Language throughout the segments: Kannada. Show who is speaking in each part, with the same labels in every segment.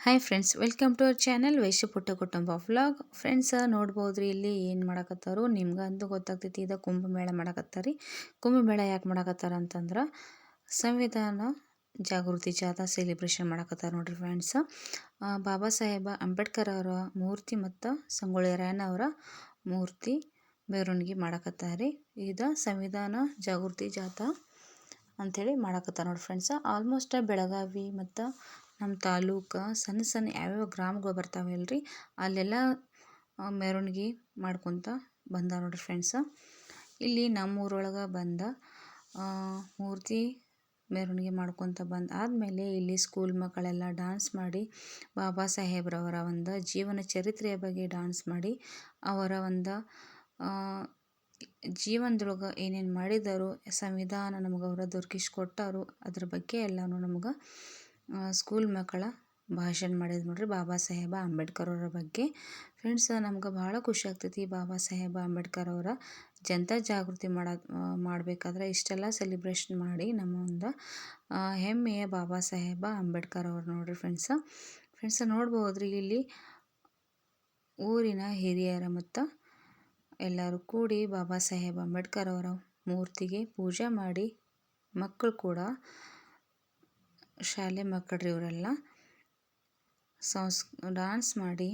Speaker 1: Hi friends welcome to our channel ವೈಶ್ಯ ಪುಟ್ಟ ಕುಟುಂಬ ವ್ಲಾಗ್ ಫ್ರೆಂಡ್ಸ್ ನೋಡ್ಬೋದ್ರಿ ಇಲ್ಲಿ ಏನು ಮಾಡಕತ್ತಾರೋ? ನಿಮ್ಗೆ ಅಂದು ಗೊತ್ತಾಗ್ತೈತಿ, ಇದು ಕುಂಭಮೇಳ ಮಾಡಕತ್ತಾರಿ. ಕುಂಭಮೇಳ ಯಾಕೆ ಮಾಡಕತ್ತಾರ ಅಂತಂದ್ರೆ, ಸಂವಿಧಾನ ಜಾಗೃತಿ ಜಾಥಾ ಸೆಲೆಬ್ರೇಷನ್ ಮಾಡಕತ್ತಾರ ನೋಡ್ರಿ ಫ್ರೆಂಡ್ಸ್ ಬಾಬಾ ಸಾಹೇಬ ಅಂಬೇಡ್ಕರ್ ಅವರ ಮೂರ್ತಿ ಮತ್ತು ಸಂಗೊಳ್ಳಿ ರಾಯಣ್ಣ ಅವರ ಮೂರ್ತಿ ಮೆರವಣಿಗೆ ಮಾಡಕತ್ತಾರೆ. ಇದು ಸಂವಿಧಾನ ಜಾಗೃತಿ ಜಾಥಾ ಅಂಥೇಳಿ ಮಾಡಕತ್ತಾರ ನೋಡಿ ಫ್ರೆಂಡ್ಸ್ ಆಲ್ಮೋಸ್ಟ್ ಬೆಳಗಾವಿ ಮತ್ತು ನಮ್ಮ ತಾಲೂಕು ಸಣ್ಣ ಸಣ್ಣ ಯಾವ್ಯಾವ ಗ್ರಾಮಗಳು ಬರ್ತಾವೆ ಅಲ್ರಿ ಅಲ್ಲೆಲ್ಲ ಮೆರವಣಿಗೆ ಮಾಡ್ಕೊತ ಬಂದ ನೋಡಿರಿ ಫ್ರೆಂಡ್ಸ ಇಲ್ಲಿ ನಮ್ಮೂರೊಳಗೆ ಬಂದ ಮೂರ್ತಿ ಮೆರವಣಿಗೆ ಮಾಡ್ಕೊತ ಬಂದ ಆದಮೇಲೆ ಇಲ್ಲಿ ಸ್ಕೂಲ್ ಮಕ್ಕಳೆಲ್ಲ ಡಾನ್ಸ್ ಮಾಡಿ, ಬಾಬಾ ಸಾಹೇಬ್ರವರ ಒಂದು ಜೀವನ ಚರಿತ್ರೆಯ ಬಗ್ಗೆ ಡಾನ್ಸ್ ಮಾಡಿ, ಅವರ ಒಂದು ಜೀವನದೊಳಗೆ ಏನೇನು ಮಾಡಿದರು, ಸಂವಿಧಾನ ನಮಗೆ ಅವರ ದೊರಕಿಸ್ಕೊಟ್ಟರು ಅದ್ರ ಬಗ್ಗೆ ಎಲ್ಲನೂ ನಮ್ಗೆ ಸ್ಕೂಲ್ ಮಕ್ಕಳ ಭಾಷಣ ಮಾಡಿದ್ರು ನೋಡ್ರಿ ಬಾಬಾ ಸಾಹೇಬ ಅಂಬೇಡ್ಕರ್ ಅವರ ಬಗ್ಗೆ. ಫ್ರೆಂಡ್ಸ್ ನಮ್ಗೆ ಭಾಳ ಖುಷಿ ಆಗ್ತೈತಿ ಬಾಬಾ ಸಾಹೇಬ ಅಂಬೇಡ್ಕರ್ ಅವರ ಜನತಾ ಜಾಗೃತಿ ಮಾಡೋದು ಮಾಡಬೇಕಾದ್ರೆ ಇಷ್ಟೆಲ್ಲ ಸೆಲೆಬ್ರೇಷನ್ ಮಾಡಿ ನಮ್ಮ ಒಂದು ಹೆಮ್ಮೆಯ ಬಾಬಾ ಸಾಹೇಬ ಅಂಬೇಡ್ಕರ್ ಅವರು ನೋಡ್ರಿ ಫ್ರೆಂಡ್ಸ ಫ್ರೆಂಡ್ಸ ನೋಡ್ಬೋದ್ರಿ ಇಲ್ಲಿ ಊರಿನ ಹಿರಿಯರ ಮತ್ತು ಎಲ್ಲರೂ ಕೂಡಿ ಬಾಬಾ ಸಾಹೇಬ್ ಅಂಬೇಡ್ಕರ್ ಅವರ ಮೂರ್ತಿಗೆ ಪೂಜೆ ಮಾಡಿ ಮಕ್ಕಳು ಕೂಡ ಶಾಲೆ ಮಕ್ಕಳ್ರಿ ಇವರೆಲ್ಲ. ಸಾಂಗ್ಸ್ ಡಾನ್ಸ್ ಮಾಡಿ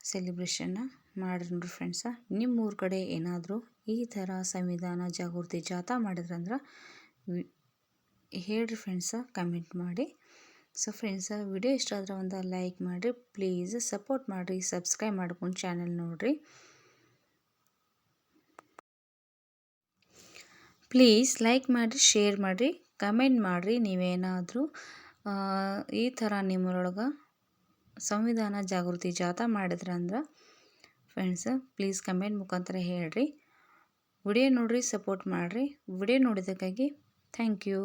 Speaker 1: ಸೆಲೆಬ್ರೇಷನ್ನ ಮಾಡಿರಿ ನೋಡ್ರಿ ಫ್ರೆಂಡ್ಸ ನಿಮ್ಮ ಊರ ಕಡೆ ಏನಾದರೂ ಈ ಥರ ಸಂವಿಧಾನ ಜಾಗೃತಿ ಜಾಥಾ ಮಾಡಿದ್ರಂದ್ರೆ ಹೇಳ್ರಿ ಫ್ರೆಂಡ್ಸ ಕಮೆಂಟ್ ಮಾಡಿ. ಸೊ ಫ್ರೆಂಡ್ಸ ವಿಡಿಯೋ ಇಷ್ಟ ಆದ್ರೆ ಒಂದು ಲೈಕ್ ಮಾಡಿರಿ. ಪ್ಲೀಸ್ ಸಪೋರ್ಟ್ ಮಾಡಿರಿ. ಸಬ್ಸ್ಕ್ರೈಬ್ ಮಾಡ್ಕೊಂಡು ಚಾನಲ್ ನೋಡಿರಿ. ಪ್ಲೀಸ್ ಲೈಕ್ ಮಾಡಿರಿ ಶೇರ್ ಮಾಡಿರಿ. ಕಮೆಂಟ್ ಮಾಡಿರಿ ನೀವೇನಾದರೂ ಈ ಥರ ನಿಮ್ಮರೊಳಗೆ ಸಂವಿಧಾನ ಜಾಗೃತಿ ಜಾಥಾ ಮಾಡಿದ್ರಂದ್ರೆ ಫ್ರೆಂಡ್ಸ್ ಪ್ಲೀಸ್ ಕಮೆಂಟ್ ಮುಖಾಂತರ ಹೇಳ್ರಿ. ವಿಡಿಯೋ ನೋಡಿರಿ ಸಪೋರ್ಟ್ ಮಾಡಿರಿ. Video ನೋಡಿದ್ದಕ್ಕಾಗಿ thank you